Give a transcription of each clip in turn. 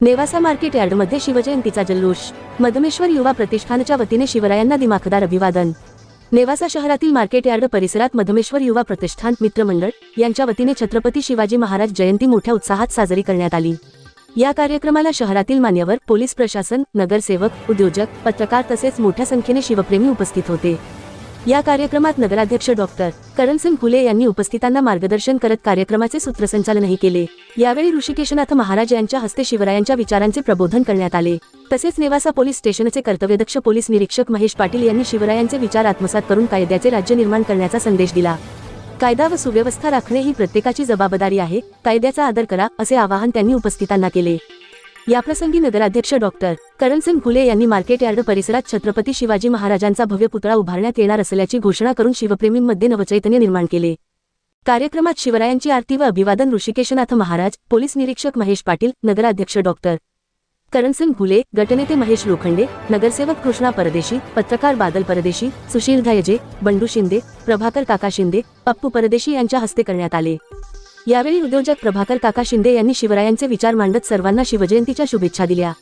Nevasa market यार्डमध्ये शिवजयंतीचा जल्लोष. मधमेश्वर युवा प्रतिष्ठानच्या वतीने शिवरायांना दिमाखदार अभिवादन. नेवासा शहरातील मार्केट यार्ड परिसरात मधमेश्वर युवा प्रतिष्ठान मित्रमंडळ यांच्या वतीने छत्रपती शिवाजी महाराज जयंती मोठ्या उत्साहात साजरी करण्यात आली. या कार्यक्रमाला शहरातील मान्यवर पोलीस प्रशासन नगरसेवक उद्योजक पत्रकार तसेच मोठ्या संख्येने शिवप्रेमी उपस्थित होते. या कार्यक्रमात नगराध्यक्ष डॉक्टर करणसिंग फुले यांनी उपस्थितांना मार्गदर्शन करत कार्यक्रमाचे सूत्रसंचालनही केले. यावेळी ऋषिकेशनाथ महाराज यांच्या हस्ते शिवरायांच्या विचारांचे प्रबोधन करण्यात आले. तसेच नेवासा पोलीस स्टेशनचे कर्तव्यदक्ष पोलीस निरीक्षक महेश पाटील यांनी शिवरायांचे विचार आत्मसात करून कायद्याचे राज्य निर्माण करण्याचा संदेश दिला. कायदा व सुव्यवस्था राखणे ही प्रत्येकाची जबाबदारी आहे. कायद्याचा आदर करा असे आवाहन त्यांनी उपस्थितांना केले. याप्रसंगी नगराध्यक्ष डॉक्टर करणसिंग फुले यांनी मार्केट यार्ड परिसरात छत्रपती शिवाजी महाराजांचा भव्य पुतळा उभारण्यात येणार असल्याची घोषणा करून शिवप्रेमींमध्ये नवचैतन्य निर्माण केले. कार्यक्रमात शिवरायांची आरती व अभिवादन ऋषिकेशनाथ महाराज पोलीस निरीक्षक महेश पाटील नगराध्यक्ष डॉक्टर करणसिंग फुले गटनेते महेश लोखंडे नगरसेवक कृष्णा परदेशी पत्रकार बादल परदेशी सुशील धायजे बंडू शिंदे प्रभाकर काका शिंदे पप्पू परदेशी यांच्या हस्ते करण्यात आले. यावेळी उद्योजक प्रभाकर काका शिंदे यांनी शिवरायांचे विचार मांडत सर्वांना शिवजयंतीच्या शुभेच्छा दिल्या.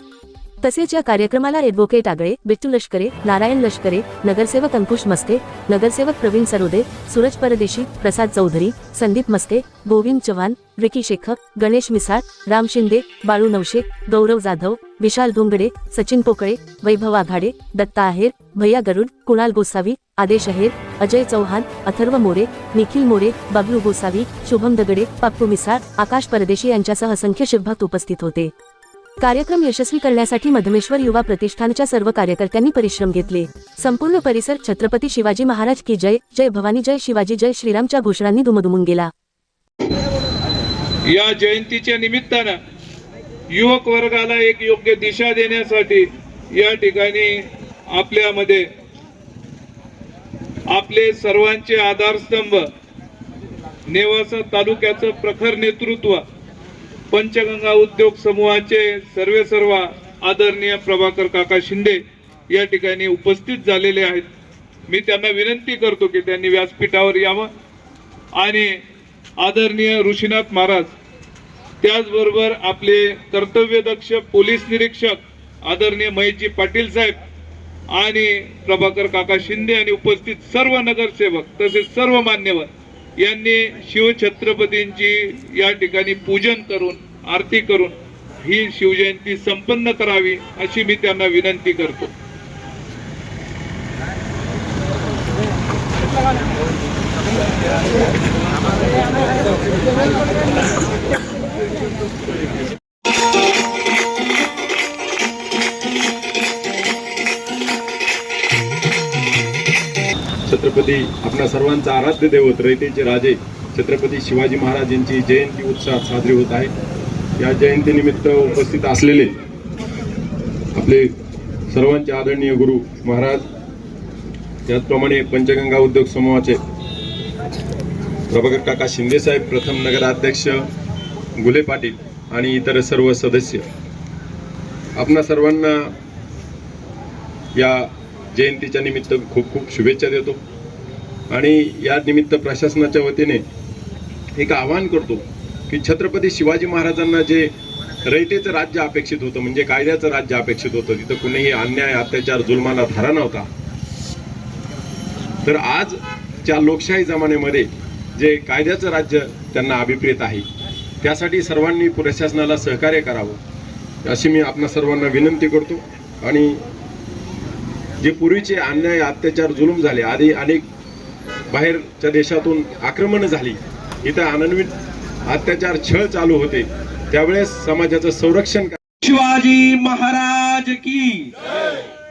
तसेच या कार्यक्रमाला ॲडव्होकेट आगळे बिट्टू लष्करे नारायण लष्करे नगरसेवक अंकुश मस्ते नगरसेवक प्रवीण सरोदे सूरज परदेशी प्रसाद चौधरी संदीप मस्ते गोविंद चव्हाण रिकी शेखर गणेश मिसाळ राम शिंदे बाळू नवशे गौरव जाधव विशाल धोंगडे सचिन पोकळे वैभव आघाडे दत्ता आहेर भैया गरुड कुणाल गोसावी आदेश आहेर अजय चौहान अथर्व मोरे निखिल मोरे बबलू गोसावी शुभम दगडे पप्पू मिसाळ आकाश परदेशी यांच्यासह असंख्य शिवभक्त उपस्थित होते. कार्यक्रम यशस्वी करण्यासाठी मधमेश्वर युवा प्रतिष्ठानच्या सर्व कार्यकर्त्यांनी परिश्रम घेतले. संपूर्ण परिसर छत्रपती शिवाजी महाराज की जय जय भवानी जय शिवाजी जय श्रीरामच्या घोषणांनी दुमदुमून गेला. या जयंतीच्या निमित्तानं युवक वर्गाला एक योग्य दिशा देण्यासाठी या ठिकाणी आपल्यामध्ये आपले सर्वांचे आधारस्तंभ नेवासा तालुक्याचं प्रखर नेतृत्व पंचगंगा उद्योग समूहाचे सर्वे सर्व आदरणीय प्रभाकर काका शिंदे या ठिकाणी उपस्थित झालेले आहेत. मी त्यांना विनंती करतो की त्यांनी व्यासपीठावर यावं आणि आदरणीय ऋषीनाथ महाराज त्याचबरोबर आपले कर्तव्यदक्ष पोलीस निरीक्षक आदरणीय महेशजी पाटील साहेब आणि प्रभाकर काका शिंदे आणि उपस्थित सर्व नगरसेवक तसेच सर्व मान्यवर यांनी शिवछत्रपतींची या ठिकाणी पूजन करून आरती करून ही शिवजयंती संपन्न करावी अशी मी त्यांना विनंती करतो. छत्रपती आपल्या सर्वांचा आराध्य दैवत रयतेचे राजे छत्रपती शिवाजी महाराज यांची जयंती उत्साहात साजरी होत आहे. या जयंतीनिमित्त उपस्थित असलेले आपले सर्वांचे आदरणीय गुरु महाराज त्याचप्रमाणे पंचगंगा उद्योग समूहाचे प्रभाकर काका शिंदेसाहेब प्रथम नगराध्यक्ष गुले पाटील आणि इतर सर्व सदस्य. आपणा सर्वांना या जयंतीच्या निमित्त खूप खूप शुभेच्छा देतो. आणि या निमित्त प्रशासनाच्या वतीने एक आवाहन करतो की छत्रपती शिवाजी महाराजांना जे रयतेचं राज्य अपेक्षित होतं म्हणजे कायद्याचं राज्य अपेक्षित होतं तिथं कुणीही अन्याय अत्याचार जुलमाला धारा नव्हता. तर आजच्या लोकशाही जमान्यामध्ये जे कायद्याचं राज्य त्यांना अभिप्रेत आहे त्यासाठी सर्वांनी प्रशासनाला सहकार्य करावं अशी मी आपणा सर्वांना विनंती करतो. आणि जे पूर्वीचे अन्याय अत्याचार जुलूम झाले आधी अनेक बाहेरच्या देशातून आक्रमण झाली. इथं अनन्वित अत्याचार छळ चालू होते. त्यावेळेस समाजाचं संरक्षण शिवाजी महाराज की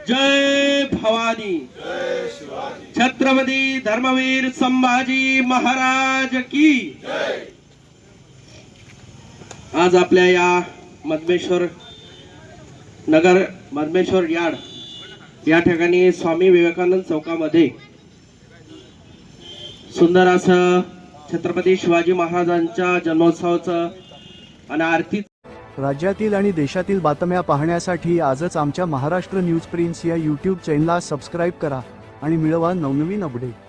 जय भवानी. छत्रपती धर्मवीर संभाजी महाराज की आज आपल्या या मधमेश्वर नगर मधमेश्वर यार्ड या ठिकाणी स्वामी विवेकानंद चौकामध्ये सुंदर असं छत्रपती शिवाजी महाराजांच्या जन्मोत्सवाचं आणि आरती राज्यातील आणि देशातील बातम्या पाहण्यासाठी आजच आमच्या महाराष्ट्र न्यूज प्रिन्स या यूट्यूब चॅनलला सबस्क्राईब करा आणि मिळवा नवनवीन अपडेट